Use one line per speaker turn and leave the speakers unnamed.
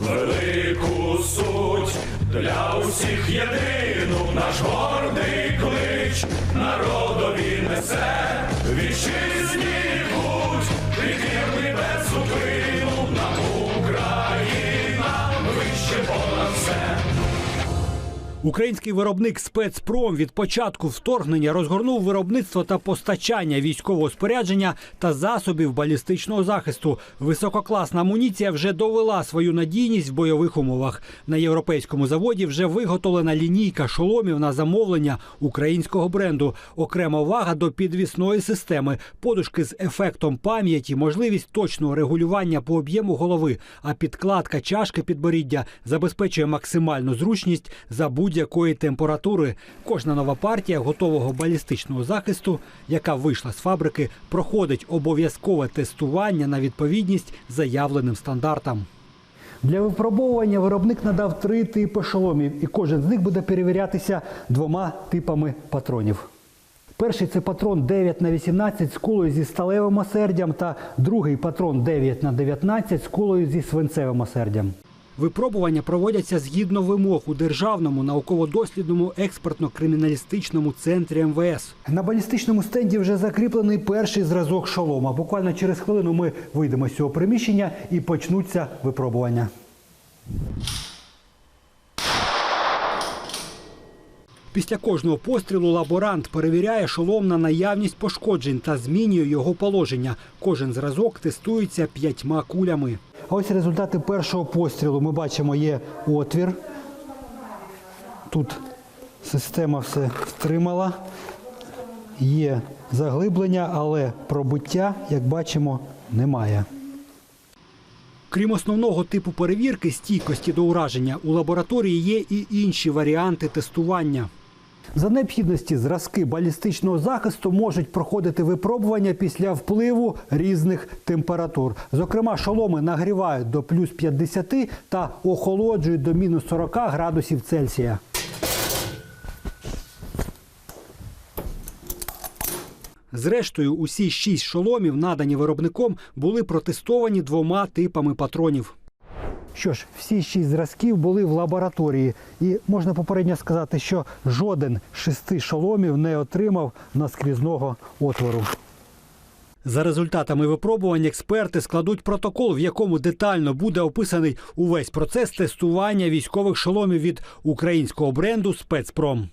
велику суть для усіх єдину наш гордий клич. Народові несе вітчизні
Український виробник спецпром від початку вторгнення розгорнув виробництво та постачання військового спорядження та засобів балістичного захисту. Висококласна амуніція вже довела свою надійність в бойових умовах. На європейському заводі вже виготовлена лінійка шоломів на замовлення українського бренду. Окрема увага до підвісної системи, подушки з ефектом пам'яті, можливість точного регулювання по об'єму голови. А підкладка чашки підборіддя забезпечує максимальну зручність за будь-якої температури. Кожна нова партія готового балістичного захисту, яка вийшла з фабрики, проходить обов'язкове тестування на відповідність заявленим стандартам. Для випробовування виробник надав три типи шоломів, і кожен з них буде перевірятися двома типами патронів. Перший це патрон 9 на 18 з кулею зі сталевим осердям та другий патрон 9 на 19 з кулею зі свинцевим осердям. Випробування проводяться згідно вимог у державному науково-дослідному експертно-криміналістичному центрі МВС. На балістичному стенді вже закріплений перший зразок шолома. Буквально через хвилину ми вийдемо з цього приміщення і почнуться випробування. Після кожного пострілу лаборант перевіряє шолом на наявність пошкоджень та змінює його положення. Кожен зразок тестується п'ятьма кулями. Ось результати першого пострілу. Ми бачимо, є отвір. Тут система все втримала. Є заглиблення, але пробуття, як бачимо, немає. Крім основного типу перевірки стійкості до ураження, у лабораторії є і інші варіанти тестування. За необхідності зразки балістичного захисту можуть проходити випробування після впливу різних температур. Зокрема, шоломи нагрівають до плюс 50 та охолоджують до мінус 40 градусів Цельсія. Зрештою, усі шість шоломів, надані виробником, були протестовані двома типами патронів. Що ж, всі шість зразків були в лабораторії, і можна попередньо сказати, що жоден з шести шоломів не отримав наскрізного отвору. За результатами випробувань експерти складуть протокол, в якому детально буде описаний увесь процес тестування військових шоломів від українського бренду Спецпром.